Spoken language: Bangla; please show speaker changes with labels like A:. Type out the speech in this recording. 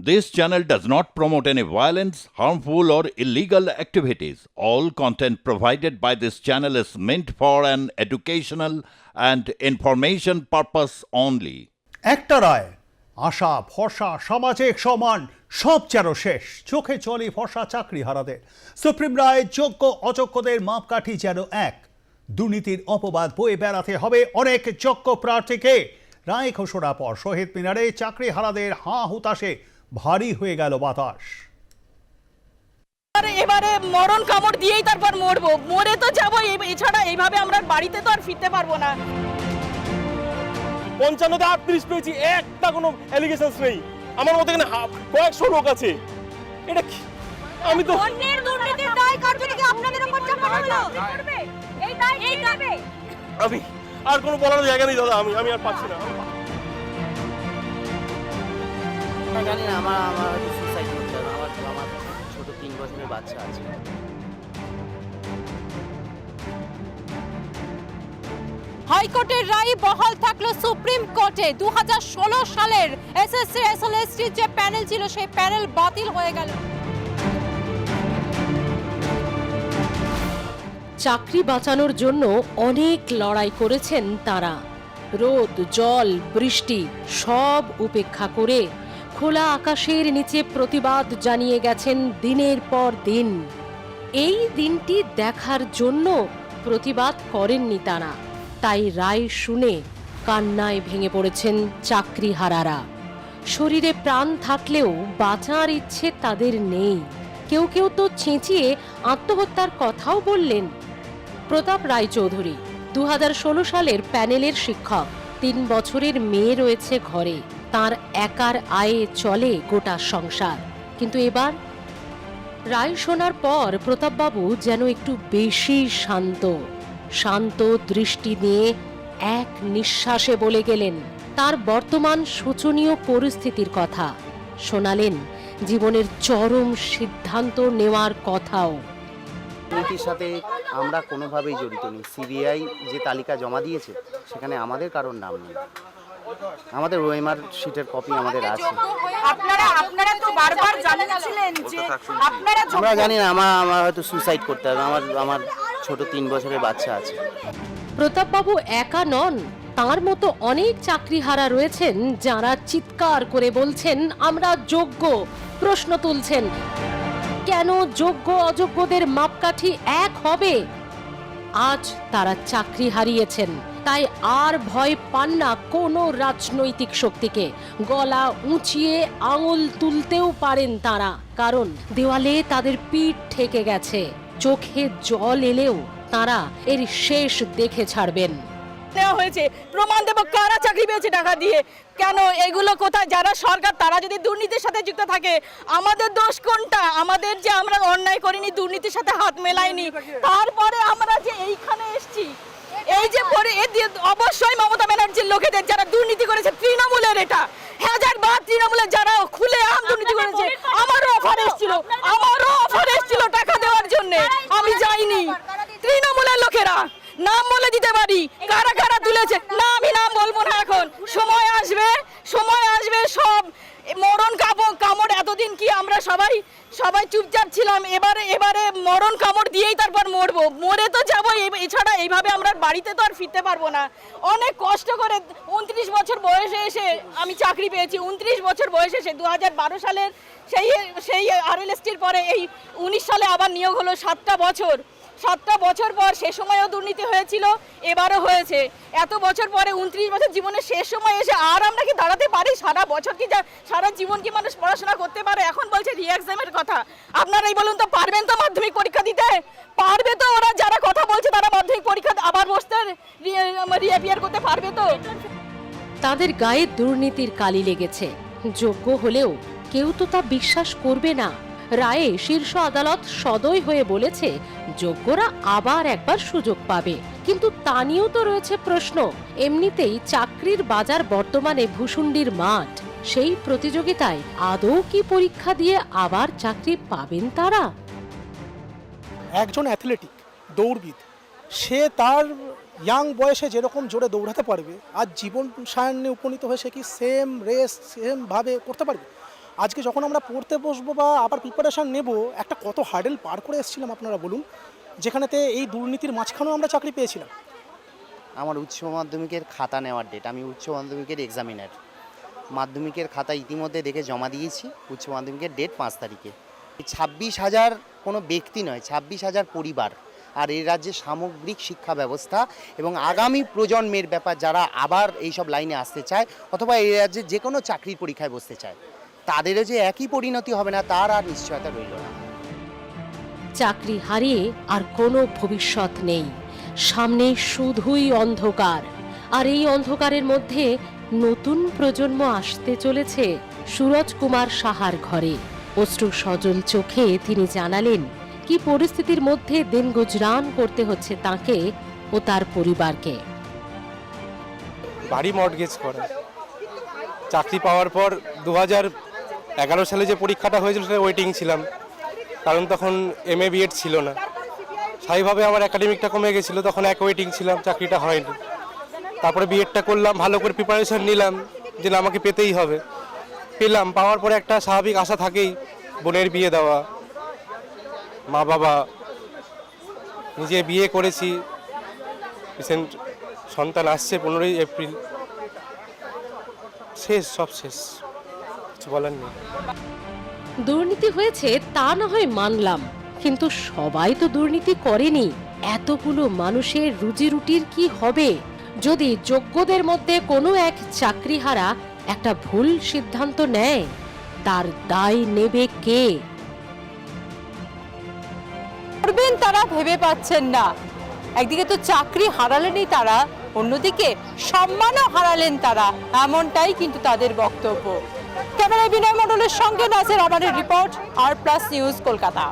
A: This channel does not promote any violence, harmful, or illegal activities. All content provided by this channel is meant for an educational and information purpose only.
B: একটা রায় আশা ভরসা সামাজিক সমান সব যেন শেষ চোখে চলে ভরসা চাকরি হারাদের সুপ্রিম রায় যোগ্য অযোগ্যদের মাপকাঠি যেন এক দুর্নীতির অপবাদ বয়ে বেড়াতে হবে অনেক যোগ্য প্রার্থীকে রায় ঘোষণা পর শহীদ মিনারে চাকরি হারাদের হাঁ হুতাশে ভারী হয়ে গেল বাতাস।
C: এবারে এবারে মরণ কামড় দিয়েই তারপর মরবো। মরে তো যাব এই- এছাড়া এইভাবে আমরা বাড়িতে তো আর ফিরতে পারব না।
D: পঞ্চান্নতে আটত্রিশ পেয়েছি একটা কোনো অ্যালিগেশনস নেই। আমার মতো এখানে কয়েকশো লোক আছে। এটা কি? আমি তো
E: অন্যের দুর্নীতির দায় কার্যটিকে আপনাদের উপর চাপানো হলো এই দায় এই নেবে?
D: আমি আর কোনো বলার জায়গা নেই দাদা আমি আমি আর পাচ্ছি না।
F: জানি না, আমার আমার সুসাইড করতে হবে। আমার আমার তিন বছরের বাচ্চা আছে।
E: হাইকোর্টের রায় বহাল থাকল সুপ্রিম কোর্টে। দু সালের এসএসসি এসএলএসটি যে প্যানেল ছিল, সেই প্যানেল বাতিল হয়ে গেল।
G: চাকরি বাঁচানোর জন্য অনেক লড়াই করেছেন তারা। রোদ, জল, বৃষ্টি, সব উপেক্ষা করে খোলা আকাশের নিচে প্রতিবাদ জানিয়ে গেছেন দিনের পর দিন। এই দিনটি দেখার জন্য প্রতিবাদ করেননি তারা। তাই রায় শুনে কান্নায় ভেঙে পড়েছেন চাকরিহারারা। শরীরে প্রাণ থাকলেও বাঁচার ইচ্ছে তাদের নেই। কেউ কেউ তো চেঁচিয়ে আত্মহত্যার কথাও বললেন। প্রতাপ রায়চৌধুরী দু হাজার ষোলো সালের প্যানেলের শিক্ষক। তিন বছরের মেয়ে রয়েছে ঘরে। তার একার আয়ে চলে গোটা সংসার। কিন্তু এবার রায় শোনার পর প্রতাপবাবু যেন একটু বেশি শান্ত। শান্ত দৃষ্টি নিয়ে এক নিঃশ্বাসে বলে গেলেন, তার বর্তমান শোচনীয় পরিস্থিতির কথা। শোনালেন, জীবনের চরম সিদ্ধান্ত নেওয়ার কথাও।
F: নীতির সাথে আমরা কোনোভাবেই জড়িত নেই। সিবিআই যে তালিকা জমা দিয়েছে, সেখানে আমাদের কারোর নাম নেই। আমাদের ওএমআর শিটের কপি আমাদের আছে।
C: আপনারা আপনারা তো বারবার জানিয়েছিলেন যে আপনারা
F: আমরা জানি না আমার আমার হয়তো সুসাইড করতে হবে। আমার আমার ছোট তিন বছরের বাচ্চা আছে।
G: প্রতাপবাবু একা নন তার মতো অনেক চাকরিহারা রয়েছেন যারা চিৎকার করে বলছেন আমরা যোগ্য। প্রশ্ন তুলছেন। কেন যোগ্য অযোগ্যদের মাপকাঠি এক হবে? আজ তারা চাকরি হারিয়েছেন। তাই আর ভয় পান না কোনো রাজনৈতিক শক্তিকে। গলা উঁচিয়ে আঙুল তুলতেও পারেন তারা, কারণ দেওয়ালে তাদের পিঠ ঠেকে গেছে। চোখে জল এলেও তারা এর শেষ দেখে ছাড়বেন।
C: নেওয়া হয়েছে। প্রমাণ দেবো কারা চাকরি পেয়েছে টাকা দিয়ে। কেন এগুলো কোথায়? যারা সরকার তারা যদি দুর্নীতির সাথে যুক্ত থাকে আমাদের দোষ কোনটা? আমাদের যে আমরা অন্যায় করিনি দুর্নীতির সাথে হাত মেলাইনি। তারপরে আমরা যে এইখানে এসেছি এই যে পরে এ দিয়ে অবশ্যই মমতা ব্যানার্জির লোকেদের যারা দুর্নীতি করেছে তৃণমূলের এটা। হাজার বার তৃণমূলের যারা খুলে আম দুর্নীতি করেছে আমারও অফার এসেছিল। আমারও অফার এসেছিল টাকা দেওয়ার জন্য। আমি যাইনি। তৃণমূলের লোকেরা। নাম বলে দিতে পারি। কারা কারা তুলেছে? না, আমি নাম বলব না এখন। সময় আসবে সময় আসবে সব। মরণ কামড় কামড়, এতদিন কি আমরা সবাই সবাই চুপচাপ ছিলাম? এবারে এবারে মরণ কামড় দিয়েই তারপর মরবো। মরে তো যাব এছাড়া এইভাবে আমরা বাড়িতে তো আর ফিরতে পারব না। অনেক কষ্ট করে উনত্রিশ বছর বয়সে এসে আমি চাকরি পেয়েছি। উনত্রিশ বছর বয়সে এসে দু হাজার বারো সালের সেই সেই আরএলএসটির পরে এই উনিশ সালে আবার নিয়োগ হলো সাতটা বছর। সাতটা বছর পর সে সময়ও দুর্নীতি হয়েছিল, এবারও হয়েছে। এত বছর পরে উনত্রিশ বছর জীবনের শেষ সময় এসে আর আমরা কি দাঁড়াতে পারি? সারা বছর কি যা সারা জীবন কি মানুষ পড়াশোনা করতে পারে? এখন বলছে রি এক্সামের কথা। আপনারাই বলুন তো, পারবেন তো মাধ্যমিক পরীক্ষা দিতে? পারবে তো ওরা, যারা কথা বলছে তারা মাধ্যমিক পরীক্ষা আবার বসতে রিঅ্যাপিয়ার করতে পারবে তো?
G: তাদের গায়ে দুর্নীতির কালি লেগেছে। যোগ্য হলেও কেউ তো তা বিশ্বাস করবে না। রায়ে শীর্ষ আদালত সদয় হয়ে বলেছে, যোগ্যরা আবার একবার সুযোগ পাবে। কিন্তু তা নিয়েও তো রয়েছে প্রশ্ন। এমনিতেই চাকরির বাজার বর্তমানে ভূষুণ্ডির মাঠ। সেই প্রতিযোগিতায় আদৌ কি পরীক্ষা দিয়ে আবার চাকরি পাবেন তারা?
H: একজন অ্যাথলেটিক, দৌড়বিদ, সে তার ইয়াং বয়সে যেরকম জোরে দৌড়াতে পারবে, আর জীবন সায়ান্নে উপনীত হয়ে সে কি সেম রেস সেমভাবে করতে পারবে? আজকে যখন আমরা পড়তে বসবো বা আবার প্রিপারেশান নেব, একটা কত হার্ডেল পার করে এসেছিলাম আপনারা বলুন, যেখানেতে এই দুর্নীতির মাঝখানেও আমরা চাকরি পেয়েছিলাম।
F: আমার উচ্চ মাধ্যমিকের খাতা নেওয়ার ডেট আমি উচ্চ মাধ্যমিকের এক্সামিনার মাধ্যমিকের খাতা ইতিমধ্যে দেখে জমা দিয়েছি, উচ্চ মাধ্যমিকের ডেট পাঁচ তারিখে। ছাব্বিশ হাজার কোনো ব্যক্তি নয়, ছাব্বিশ হাজার পরিবার আর এই রাজ্যে সামগ্রিক শিক্ষা ব্যবস্থা এবং আগামী প্রজন্মের ব্যাপার যারা আবার এইসব লাইনে আসতে চায় অথবা এই রাজ্যে যে কোনো চাকরির পরীক্ষায় বসতে চায়। তাদেরও যে একই পরিণতি হবে না তার আর নিশ্চয়তা রইল না।
G: চাকরি হারিয়ে আর কোনো ভবিষ্যৎ নেই। সামনে শুধুই অন্ধকার। আর এই অন্ধকারের মধ্যে নতুন প্রজন্ম আসতে চলেছে সুরজ কুমার সাহার ঘরে। অশ্রু সজল চোখে তিনি জানালেন কি পরিস্থিতির মধ্যে দিন গুজরান করতে হচ্ছে তাকে ও তার পরিবারকে?
I: বাড়ি মর্টগেজ করা। চাকরি পাওয়ার পর দু হাজার এগারো সালে যে পরীক্ষাটা হয়েছিল, সেটা ওয়েটিং ছিলাম। কারণ তখন এম এ বিএড ছিল না। স্বাভাবিকভাবে আমার একাডেমিকটা কমে গেছিল, তখন এক ওয়েটিং ছিলাম, চাকরিটা হয়নি। তারপরে বিএডটা করলাম, ভালো করে প্রিপারেশন নিলাম, যে আমাকে পেতেই হবে। পেলাম, পাওয়ার পরে একটা স্বাভাবিক আশা থাকেই, বোনের বিয়ে দেওয়া। মা বাবা, নিজে বিয়ে করেছি। রিসেন্ট সন্তান আসছে, পনেরোই এপ্রিল। শেষ, সব শেষ। কিছু বলার নেই।
G: দুর্নীতি হয়েছে তা না হয় মানলাম কিন্তু সবাই তো দুর্নীতি করেনি। এতগুলো মানুষের রুজি রুটির কি হবে? যদি যোগ্যদের মধ্যে কোনো এক চাকরিহারা একটা ভুল সিদ্ধান্ত নেয় তার দায় নেবে কে?
E: করবেন তারা ভেবে পাচ্ছেন না। একদিকে তো চাকরি হারালেনই তারা অন্যদিকে সম্মানও হারালেন তারা এমনটাই কিন্তু তাদের বক্তব্য। ক্যামেরায় বিনয় মণ্ডলের সঙ্গে নাসির আমাদের report R plus news Kolkata.